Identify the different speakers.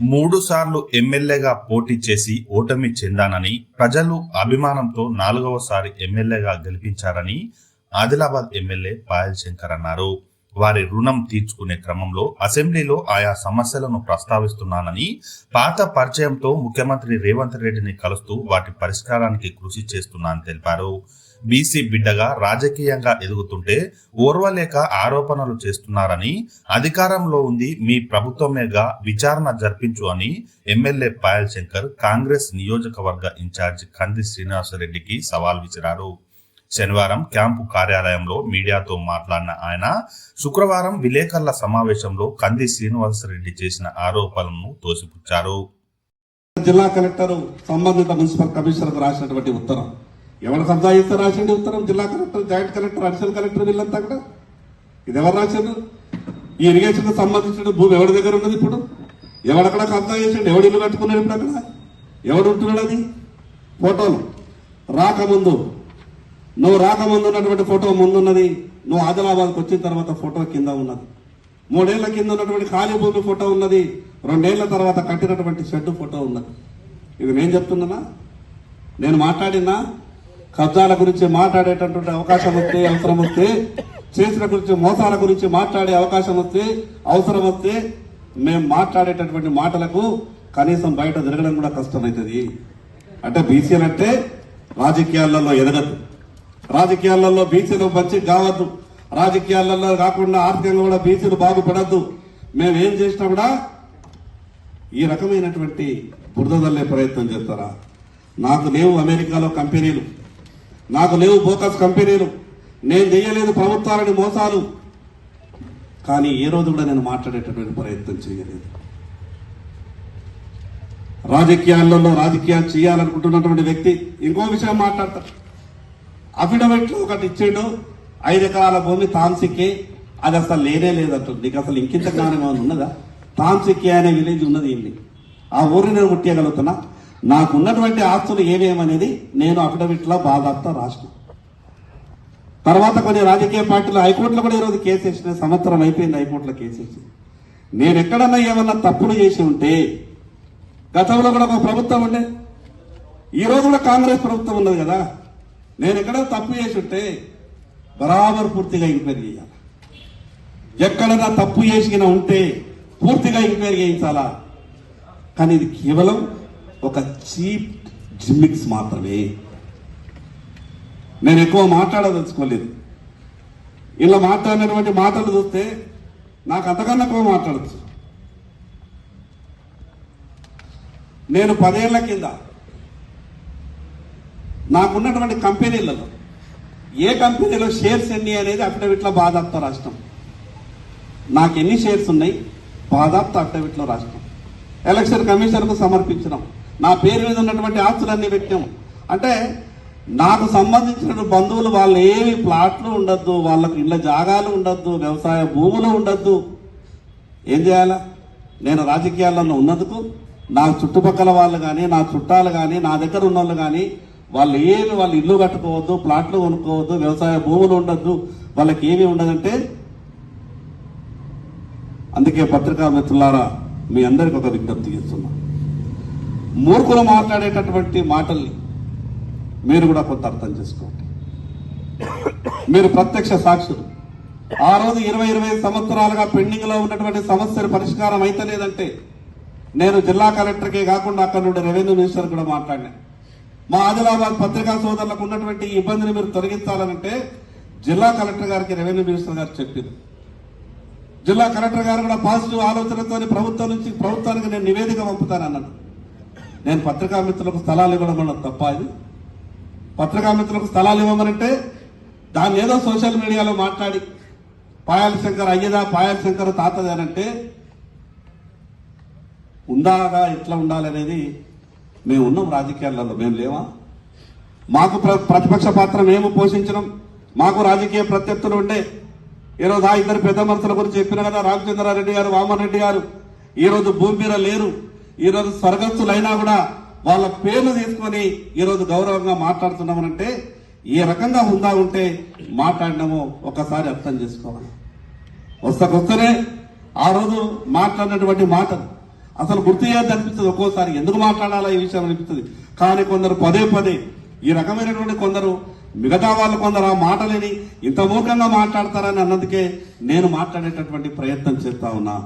Speaker 1: మూడు సార్లు ఎమ్మెల్యేగా పోటీ చేసి ఓటమి చెందానని ప్రజలు అభిమానంతో నాలుగవసారి ఎమ్మెల్యేగా గెలిపించారని ఆదిలాబాద్ ఎమ్మెల్యే పాయల్ శంకర్ అన్నారు. వారి రుణం తీర్చుకునే క్రమంలో అసెంబ్లీలో ఆయా సమస్యలను ప్రస్తావిస్తున్నానని పాత పరిచయంతో ముఖ్యమంత్రి రేవంత్ రెడ్డిని కలుస్తూ వాటి పరిష్కారానికి కృషి చేస్తున్నానని తెలిపారు. బీసీ బిడ్డగా రాజకీయంగా ఎదుగుతుంటే ఓర్వలేక ఆరోపణలు చేస్తున్నారని అధికారంలో ఉంది మీ ప్రభుత్వమేగా విచారణ జరిపించు అని ఎమ్మెల్యే పాయల్ శంకర్ కాంగ్రెస్ నియోజకవర్గ ఇన్ఛార్జ్ కంది శ్రీనివాసరెడ్డికి సవాల్ విసిరారు. శనివారం క్యాంపు కార్యాలయంలో మీడియాతో మాట్లాడిన ఆయన శుక్రవారం విలేకరుల సమావేశంలో కంది శ్రీనివాసరెడ్డి చేసిన ఆరోపణలను తోసిపుచ్చారు.
Speaker 2: జిల్లా కలెక్టర్ సంబంధిత మున్సిపల్ కమిషనర్ రాసినటువంటి ఉత్తరం. ఎవరు కబ్జా చేస్తే రాసిండి ఉత్తరం? జిల్లా collector joint collector additional collector వీళ్ళంతా కూడా? ఇది ఎవరు రాశారు ఈ ఇరిగేషన్కు సంబంధించిన భూమి ఎవరి దగ్గర ఉన్నది ఇప్పుడు? ఎవడక్కడ కబ్జా చేసిండు? ఎవడు ఇల్లు కట్టుకున్నాడు ఇప్పుడు అక్కడ? ఎవడు ఉంటున్నాడు అది? ఫోటోలు. రాకముందు నువ్వు రాకముందు ఉన్నటువంటి ఫోటో ముందున్నది నువ్వు ఆదిలాబాద్కి వచ్చిన తర్వాత ఫోటో కింద ఉన్నది. మూడేళ్ళ కింద ఉన్నటువంటి ఖాళీ భూమి ఫోటో ఉన్నది రెండేళ్ళ తర్వాత కట్టినటువంటి షెడ్ ఫోటో ఉన్నది. ఇది నేను చెప్తున్నానా? నేను మాట్లాడినా? కబ్జాల గురించి మాట్లాడేటటువంటి అవకాశం వస్తే అవసరం వస్తే చేసిన గురించి మోసాల గురించి మాట్లాడే అవకాశం వస్తే అవసరం వస్తే మేము మాట్లాడేటటువంటి మాటలకు కనీసం బయట తిరగడం కూడా కష్టమవుతుంది అంటే బీసీలు అంటే రాజకీయాలలో ఎదగదు. రాజకీయాలలో బీసీలు మంచి కావద్దు. రాజకీయాలలో కాకుండా ఆర్థికంగా కూడా బీసీలు బాగుపడద్దు. మేము ఏం చేసినా కూడా ఈ రకమైనటువంటి బురదల్లే ప్రయత్నం చేస్తారా? నాకు లేవు అమెరికాలో కంపెనీలు. నాకు లేవు బోకస్ కంపెనీలు. నేను చేయలేదు ప్రభుత్వాలని మోసాలు. కానీ ఏ రోజు కూడా నేను మాట్లాడేటటువంటి ప్రయత్నం చేయలేదు. రాజకీయాలలో రాజకీయాలు చేయాలనుకుంటున్నటువంటి వ్యక్తి ఇంకో విషయం మాట్లాడతారు అఫిడవిట్లో ఒకటి ఇచ్చిండు ఐదు ఎకరాల భూమి తాంసిక్కి అది అసలు లేనే లేదంటుంది. నీకు అసలు ఇంకింత జ్ఞానం ఏమైనా ఉన్నదా? తాంసిక్కి అనే విలేజ్ ఉన్నది ఏంటి ఆ ఊరిని నేను నాకు నాకున్నటువంటి ఆస్తులు ఏమేమనేది నేను అఫిడవిట్లో లో రాసిన. తర్వాత కొన్ని రాజకీయ పార్టీలు హైకోర్టులో కూడా ఈరోజు కేసు వేసిన సంవత్సరం అయిపోయింది హైకోర్టులో కేసు వేసి. నేను ఎక్కడన్నా ఏమన్నా తప్పులు చేసి ఉంటే గతంలో కూడా ఒక ప్రభుత్వం ఉండే. ఈ రోజు కూడా కాంగ్రెస్ ప్రభుత్వం ఉన్నది కదా. నేను ఎక్కడ తప్పు చేసి ఉంటే బరాబర్ పూర్తిగా ఎంక్వైరీ చేయాలి? ఎక్కడన్నా తప్పు చేసిన ఉంటే పూర్తిగా ఎంక్వైరీ చేయించాలా? కానీ ఇది కేవలం ఒక చీప్ జిమ్మిక్స్ మాత్రమే. నేను ఎక్కువ మాట్లాడదలుచుకోలేదు. ఇలా మాట్లాడినటువంటి మాటలు చూస్తే నాకు అంతకన్నా ఎక్కువ మాట్లాడచ్చు. నేను పదేళ్ళ కింద నాకున్నటువంటి కంపెనీలలో ఏ కంపెనీలో షేర్స్ ఎన్ని అనేది అఫిడవిట్లో బాధాప్త రాష్ట్రం. నాకు ఎన్ని షేర్స్ ఉన్నాయి? బాధాప్త అఫిడవిట్లో రాష్ట్రం. ఎలక్షన్ కమిషన్కు సమర్పించడం నా పేరు మీద ఉన్నటువంటి ఆస్తులన్నీ పెట్టాము అంటే నాకు సంబంధించిన బంధువులు వాళ్ళు ఏమి ప్లాట్లు ఉండొద్దు వాళ్ళకు ఇళ్ళ జాగాలు ఉండొద్దు వ్యవసాయ భూములు ఉండొద్దు. ఏం చేయాలా? నేను రాజకీయాల్లో ఉన్నందుకు నా చుట్టుపక్కల వాళ్ళు కానీ నా చుట్టాలు కానీ నా దగ్గర ఉన్న వాళ్ళు కానీ వాళ్ళు ఏమి వాళ్ళు ఇల్లు కట్టుకోవద్దు ప్లాట్లు కొనుక్కోవద్దు వ్యవసాయ భూములు ఉండద్దు వాళ్ళకి ఏమి ఉండదంటే అందుకే పత్రికా మిత్రులారా మీ అందరికి ఒక విజ్ఞప్తి చేస్తున్నా. మూర్ఖులు మాట్లాడేటటువంటి మాటల్ని మీరు కూడా కొంత అర్థం చేసుకోండి. మీరు ప్రత్యక్ష సాక్షులు. ఆ రోజు ఇరవై ఇరవై సంవత్సరాలుగా పెండింగ్లో ఉన్నటువంటి సమస్యలు పరిష్కారం అయితలేదంటే నేను జిల్లా కలెక్టర్కే కాకుండా అక్కడ నుండి రెవెన్యూ మినిస్టర్ కూడా మాట్లాడినా. మా ఆదిలాబాద్ పత్రికా సోదరులకు ఉన్నటువంటి ఇబ్బందిని మీరు తొలగించాలనంటే జిల్లా కలెక్టర్ గారికి రెవెన్యూ మినిస్టర్ గారు చెప్పింది జిల్లా కలెక్టర్ గారు కూడా పాజిటివ్ ఆలోచనతో ప్రభుత్వం నుంచి ప్రభుత్వానికి నేను నివేదిక పంపుతానన్నాడు. నేను పత్రికా మిత్రులకు స్థలాలు ఇవ్వడం తప్ప ఇది. పత్రికా మిత్రులకు స్థలాలు ఇవ్వమనంటే దాన్ని ఏదో సోషల్ మీడియాలో మాట్లాడి పాయల్ శంకర్ అయ్యదా పాయల్ శంకర్ తాతది అని అంటే ఎట్లా ఉండాలనేది మేము ఉన్నాం రాజకీయాలలో. మేము లేవా? మాకు ప్ర- ప్రతిపక్ష పాత్ర మేము పోషించడం మాకు రాజకీయ ప్రత్యర్థులు ఉండే ఈరోజు ఆ ఇద్దరు పెద్ద మనుషుల గురించి చెప్పిన కదా రామచంద్రారెడ్డి గారు వామన్ రెడ్డి గారు. ఈరోజు భూమి మీద లేరు. ఈ రోజు స్వర్గస్థులైనా కూడా వాళ్ళ పేర్లు తీసుకొని ఈరోజు గౌరవంగా మాట్లాడుతున్నామనంటే ఏ రకంగా ఉందా ఉంటే మాట్లాడినామో ఒకసారి అర్థం చేసుకోవాలి. వస్తకొస్తేనే ఆ రోజు మాట్లాడినటువంటి మాటలు అసలు గుర్తు చేయొద్దు అనిపిస్తుంది ఒక్కోసారి. ఎందుకు మాట్లాడాలా ఈ విషయం అనిపిస్తుంది. కానీ కొందరు పదే పదే ఈ రకమైనటువంటి కొందరు మిగతా వాళ్ళు కొందరు ఆ మాటలేని ఇంత మూర్ఖంగా మాట్లాడతారని అన్నందుకే నేను మాట్లాడేటటువంటి ప్రయత్నం చేస్తా ఉన్నా.